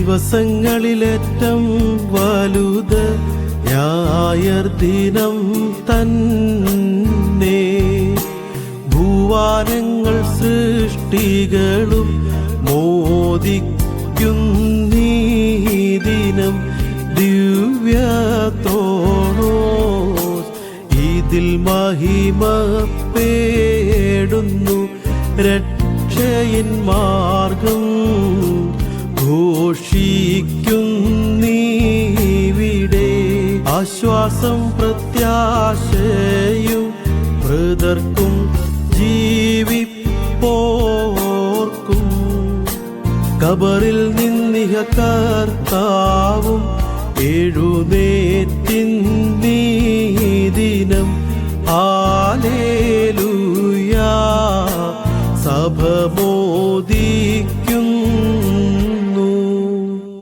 ദിവസങ്ങളിലേറ്റം വലുത് ഞായർ ദിനം തന്നെ. ഭൂവാനങ്ങൾ സൃഷ്ടികളും മോദിക്കുന്നീ ദിനം ദിവ്യത്തോണോ ഇതിൽ മഹിമ പേടുന്നു രക്ഷയിൻ മാർഗം ഘോഷിക്കുന്നീവിടെ ആശ്വാസം പ്രത്യാശയും മൃതർക്കും ജീവിപ്പോർക്കും. കബറിൽ നിന്നിഹ കർത്താവും എഴുന്നേറ്റിന്നീ ദിനം ആലേലുയാ സഭമോ